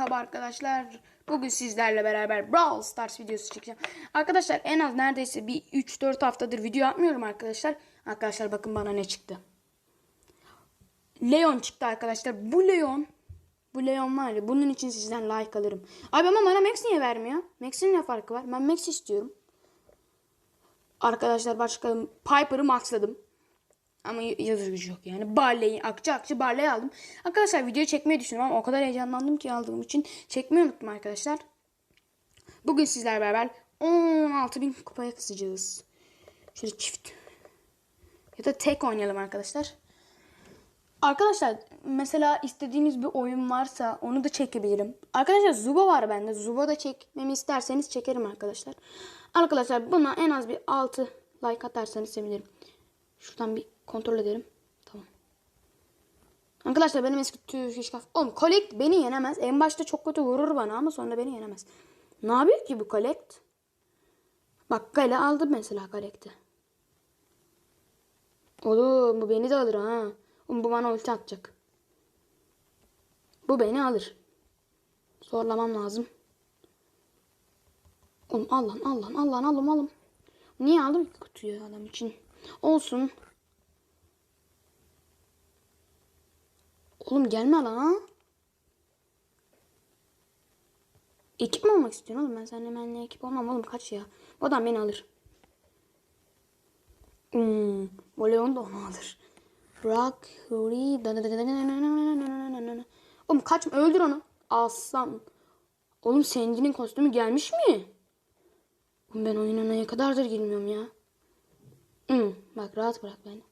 Merhaba arkadaşlar. Bugün sizlerle beraber Brawl Stars videosu çekeceğim. Arkadaşlar en az neredeyse bir 3-4 haftadır video yapmıyorum arkadaşlar. Arkadaşlar bakın bana ne çıktı. Leon çıktı arkadaşlar. Bu Leon bu Leon var ya bunun için sizden like alırım. Abi ama bana Max niye vermiyor? Max'in ne farkı var? Ben Max istiyorum. Arkadaşlar başka Piper'ı maxladım. Ama yazı gücü yok yani. Barley'i akça akça Barley'i aldım. Arkadaşlar video çekmeyi düşünüyorum ama o kadar heyecanlandım ki aldığım için çekmeyi unuttum arkadaşlar. Bugün sizler beraber 16.000 kupaya kısacağız. Şöyle çift. Ya da tek oynayalım arkadaşlar. Arkadaşlar mesela istediğiniz bir oyun varsa onu da çekebilirim. Arkadaşlar Zuba var bende. Zuba da çekmemi isterseniz çekerim arkadaşlar. Arkadaşlar buna en az bir 6 like atarsanız sevinirim. Şuradan bir kontrol edelim. Tamam. Arkadaşlar benim eski tüy şişkaf. Oğlum Collect beni yenemez. En başta çok kötü vurur bana ama sonra beni yenemez. Ne yapıyor ki bu Collect? Bak Gale aldı mesela Collect'i. Oğlum bu beni de alır ha. Oğlum bu bana ulti atacak. Bu beni alır. Zorlamam lazım. Oğlum al lan al lan al lan al lan al lan. Niye aldım ki kutuyu adam için? Olsun. Oğlum gelme lan. Ekip mi olmak istiyorsun oğlum? Ben seninle benimle ekip olmam oğlum kaç ya. Bu adam beni alır. Hmm, bu Leon da onu alır. Rock, Hurry, Oğlum kaçma öldür onu. Aslan. Oğlum Sandy'nin kostümü gelmiş mi? Oğlum ben oyuna ne kadardır girmiyorum ya. Hmm, bak rahat bırak beni.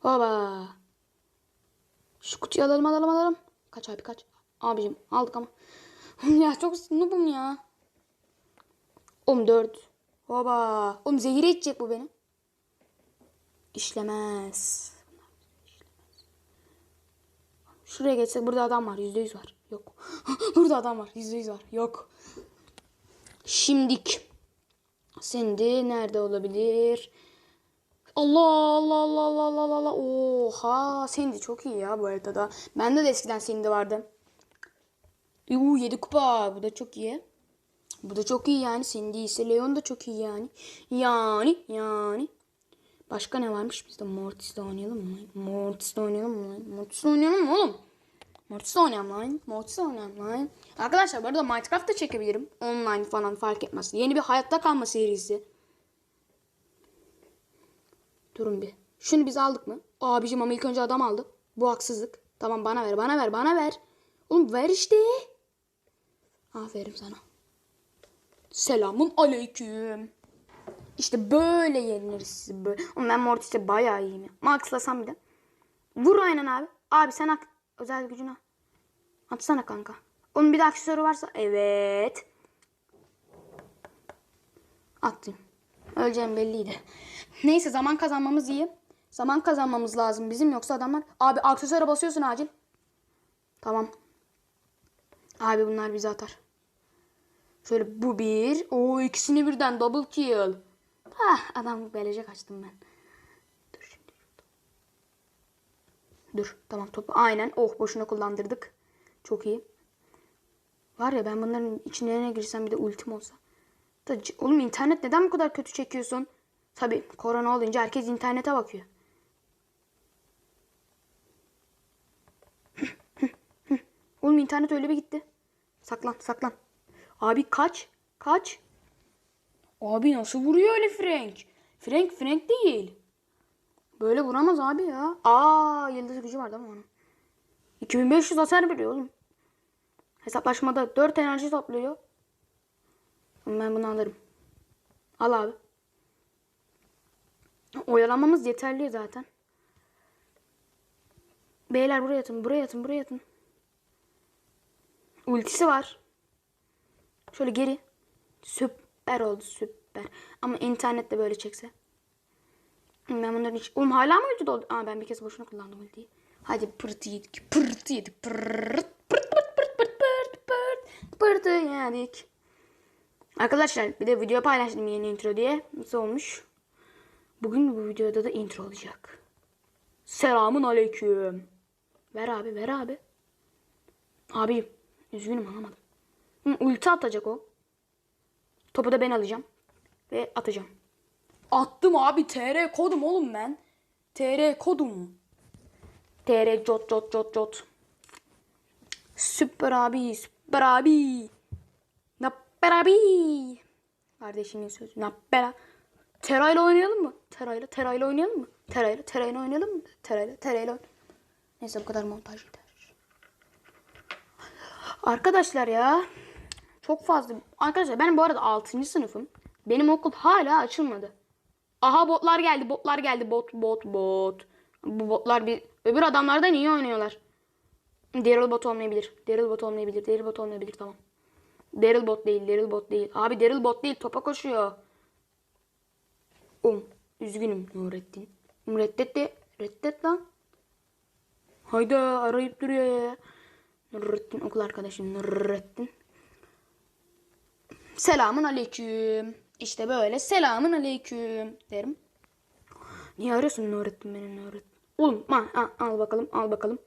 Hoba. Şu kutuyu alalım alalım alalım. Kaç abi kaç. Abicim aldık ama. ya çok snoobum ya. Oğlum dört. Hoba. Oğlum zehir edecek bu beni. İşlemez. Şuraya geçsek burada adam var. Yüzde yüz var. Yok. burada adam var. Yüzde yüz var. Yok. Şimdik. Şimdi nerede olabilir? Allah Allah Allah Allah Allah Allah. Oha Sandy çok iyi ya bu haritada. Bende de eskiden Sandy vardı. Uuu 7 kupa. Bu da çok iyi. Bu da çok iyi yani. Sandy ise Leon da çok iyi yani. Yani yani. Başka ne varmış? Biz de Mortis'le oynayalım mı? Mortis'le oynayalım mı? Mortis'le oynayalım mı oğlum? Mortis'le oynayalım lan. Mortis'le oynayalım lan. Arkadaşlar bu arada Minecraft çekebilirim. Online falan fark etmez. Yeni bir hayatta kalma serisi. Durun bir. Şunu biz aldık mı? Abicim ama ilk önce adam aldı. Bu haksızlık. Tamam bana ver bana ver bana ver. Oğlum ver işte. Aferin sana. Selamun aleyküm. İşte böyle yeniliriz sizi böyle. Oğlum ben Mortis'te bayağı iyiyim ya. Max'lasam bir de. Vur aynen abi. Abi sen ak özel gücünü al. Atsana kanka. Onun bir de aksesuarı varsa. Evet. Attım. Öleceğim belliydi. Neyse zaman kazanmamız iyi. Zaman kazanmamız lazım bizim yoksa adamlar. Abi aksesuara basıyorsun acil. Tamam. Abi bunlar bizi atar. Şöyle bu bir. O ikisini birden double kill. Hah adam belece kaçtım ben. Dur şimdi. Dur tamam topu aynen. Oh boşuna kullandırdık. Çok iyi. Var ya ben bunların içine ne girsem bir de ultim olsa. Da, oğlum internet neden bu kadar kötü çekiyorsun? Tabi korona olunca herkes internete bakıyor. oğlum internet öyle bir gitti. Saklan saklan. Abi kaç. Kaç. Abi nasıl vuruyor öyle Frank? Frank Frank değil. Böyle vuramaz abi ya. Aa yıldız gücü var değil mi onun? 2500 hasar veriyor oğlum. Hesaplaşmada 4 enerji topluyor. Ama ben bunu alırım. Al abi. Oyalamamız yeterli zaten. Beyler buraya atın, buraya atın, buraya atın. Ultisi var. Şöyle geri. Süper oldu, süper. Ama internette böyle çekse. Ben bunların hiç... Oğlum hala mı ulti doldu? Aa ben bir kez boşuna kullandım ultiyi. Hadi pırtı yedik, pırtı yedik, pırt pırt pırt pırt pırt pırt pırtı yedik. Arkadaşlar bir de video paylaştım yeni intro diye. Nasıl olmuş? Bugün bu videoda da intro olacak. Selamun aleyküm. Ver abi ver abi. Abi üzgünüm anlamadım. Hı, ulti atacak o. Topu da ben alacağım. Ve atacağım. Attım abi. TR kodum oğlum ben. TR kodum. TR cot cot cot cot. Süper abi. Süper abi. Abi. Kardeşimin sözü. Napper. Terayla oynayalım mı? Terayla, terayla oynayalım mı? Terayla, terayla oynayalım mı? Terayla, terayla Neyse bu kadar montaj yeter. Arkadaşlar ya. Çok fazla. Arkadaşlar ben bu arada 6. sınıfım. Benim okul hala açılmadı. Aha botlar geldi, botlar geldi. Bot, bot, bot. Bu botlar bir... Öbür adamlardan iyi oynuyorlar. Daryl bot olmayabilir. Daryl bot olmayabilir. Daryl bot olmayabilir tamam. Daryl bot değil, Daryl bot değil. Abi Daryl bot değil, topa koşuyor. Um, üzgünüm Nurettin. Reddet reddet lan. Hayda arayıp duruyor ya. Nurettin okul arkadaşım Nurettin. Selamun aleyküm. İşte böyle selamun aleyküm derim. Niye arıyorsun Nurettin beni Nurettin? Oğlum al, al bakalım al bakalım.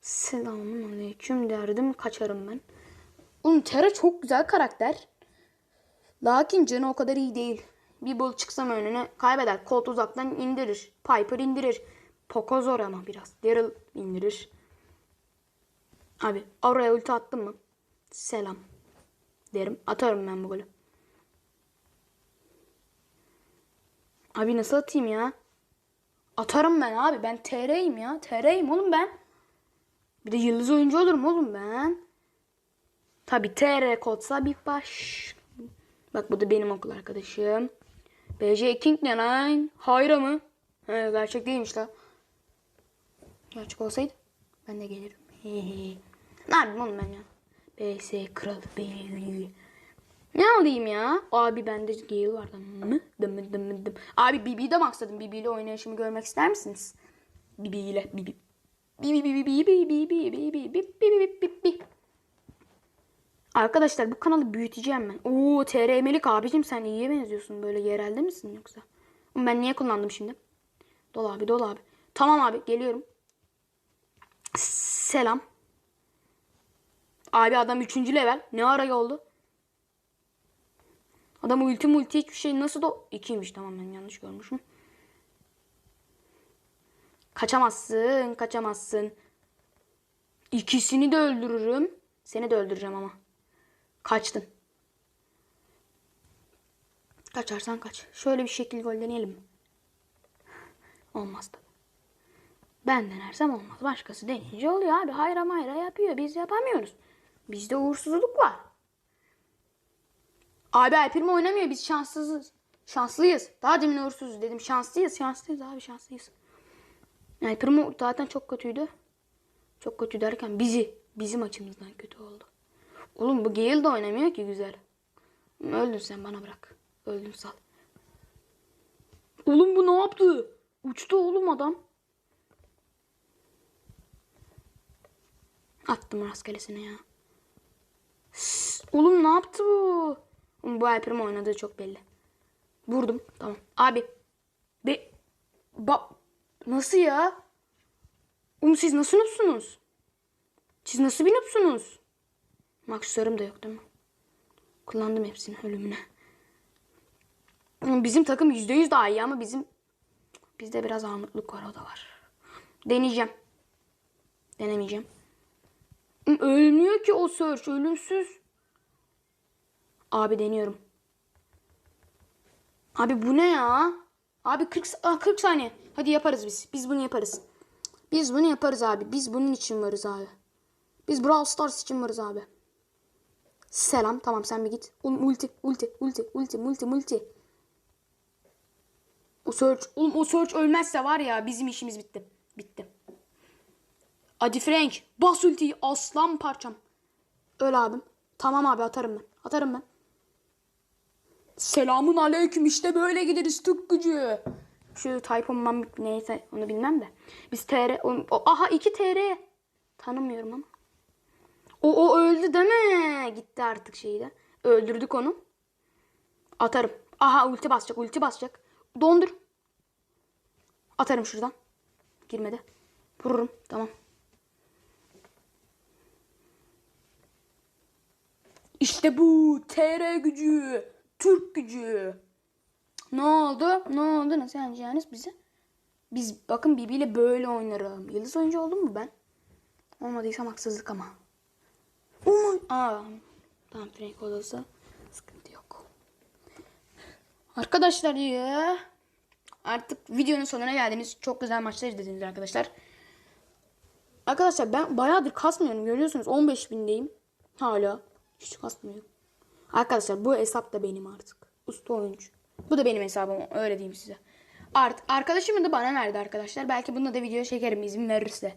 Selamun aleyküm derdim kaçarım ben. Oğlum Tera çok güzel karakter. Lakin canı o kadar iyi değil. Bir bol çıksam önüne kaybeder. Colt uzaktan indirir. Piper indirir. Poco zor ama biraz. Daryl indirir. Abi oraya ulti attın mı? Selam. Derim. Atarım ben bu golü. Abi nasıl atayım ya? Atarım ben abi. Ben TR'yim ya. TR'yim oğlum ben. Bir de yıldız oyuncu olurum oğlum ben. Tabi TR kodsa bir baş. Bak bu da benim okul arkadaşım. BJ King ne lan? Hayra mı? He, gerçek değilmiş la. Gerçek olsaydı ben de gelirim. Ne yapayım oğlum ben ya? BS kral BY. Ne alayım ya? Abi bende Gale var da mı? Dım dım. Abi Bibi'yi de maksadım. Bibi ile oynayışımı görmek ister misiniz? Bibi ile Bibi. Bibi Bibi Bibi Bibi Bibi Bibi Bibi Bibi Bibi Bibi Arkadaşlar bu kanalı büyüteceğim ben. Oo TR Melik abicim sen iyiye benziyorsun. Böyle yerelde misin yoksa? Ben niye kullandım şimdi? Dol abi dol abi. Tamam abi geliyorum. Selam. Abi adam 3. level. Ne ara oldu? Adam ulti multi hiçbir şey nasıl da... 2'ymiş tamam ben yanlış görmüşüm. Kaçamazsın kaçamazsın. İkisini de öldürürüm. Seni de öldüreceğim ama. Kaçtın. Kaçarsan kaç. Şöyle bir şekil gol deneyelim? Olmaz tabii. Ben denersem olmaz. Başkası deneyince oluyor abi. Hayra mayra yapıyor. Biz yapamıyoruz. Bizde uğursuzluk var. Abi Alper'im oynamıyor. Biz şanssızız. Şanslıyız. Daha demin uğursuzuz dedim. Şanslıyız. Şanslıyız abi şanslıyız. Alper'im zaten çok kötüydü. Çok kötü derken bizi. Bizim açımızdan kötü oldu. Oğlum bu Gale de oynamıyor ki güzel. Öldün sen bana bırak. Öldün sal. Oğlum bu ne yaptı? Uçtu oğlum adam. Attım rastgelesine ya. Oğlum ne yaptı bu? Oğlum bu Alper'im oynadığı çok belli. Vurdum. Tamam. Abi. Be. Ba. Nasıl ya? Oğlum siz nasıl noobsunuz? Siz nasıl bir noobsunuz? Makslarım da yok değil mi? Kullandım hepsini ölümüne. Bizim takım %100 daha iyi ama bizim bizde biraz armutluk var o da var. Deneyeceğim. Denemeyeceğim. Ölmüyor ki o search ölümsüz. Abi deniyorum. Abi bu ne ya? Abi 40, sa- ah, 40 saniye. Hadi yaparız biz. Biz bunu yaparız. Biz bunu yaparız abi. Biz bunun için varız abi. Biz Brawl Stars için varız abi. Selam. Tamam sen bir git. Oğlum ulti, ulti, ulti, ulti, multi, multi. O search, oğlum o search ölmezse var ya bizim işimiz bitti. Bitti. Hadi Frank. Bas ultiyi aslan parçam. Öl abim. Tamam abi atarım ben. Atarım ben. Selamun aleyküm işte böyle gideriz tık gücü. Şu Type Man neyse onu bilmem de. Biz TR aha 2 TR. Tanımıyorum ama. O, o öldü mi? Gitti artık şeyi de. Öldürdük onu. Atarım. Aha ulti basacak ulti basacak. Dondur. Atarım şuradan. Girmedi. Vururum. Tamam. İşte bu TR gücü. Türk gücü. Ne oldu? Ne oldu? Nasıl yeneceğiniz bizi? Biz bakın Bibi ile böyle oynarım. Yıldız oyuncu oldum mu ben? Olmadıysam haksızlık ama. My... Aa, tamam Frank odası. Sıkıntı yok. Arkadaşlar ya. Artık videonun sonuna geldiniz. Çok güzel maçlar izlediniz arkadaşlar. Arkadaşlar ben bayağıdır kasmıyorum. Görüyorsunuz 15 bindeyim. Hala. Hiç kasmıyorum. Arkadaşlar bu hesap da benim artık. Usta oyuncu. Bu da benim hesabım. Öyle diyeyim size. Art arkadaşımı da bana verdi arkadaşlar. Belki bununla da video çekerim izin verirse.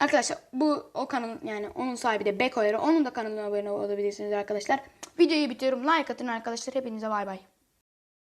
Arkadaşlar bu o kanalın yani onun sahibi de Bekoyarı. Onun da kanalına abone olabilirsiniz arkadaşlar. Videoyu bitiyorum. Like atın arkadaşlar. Hepinize bay bay.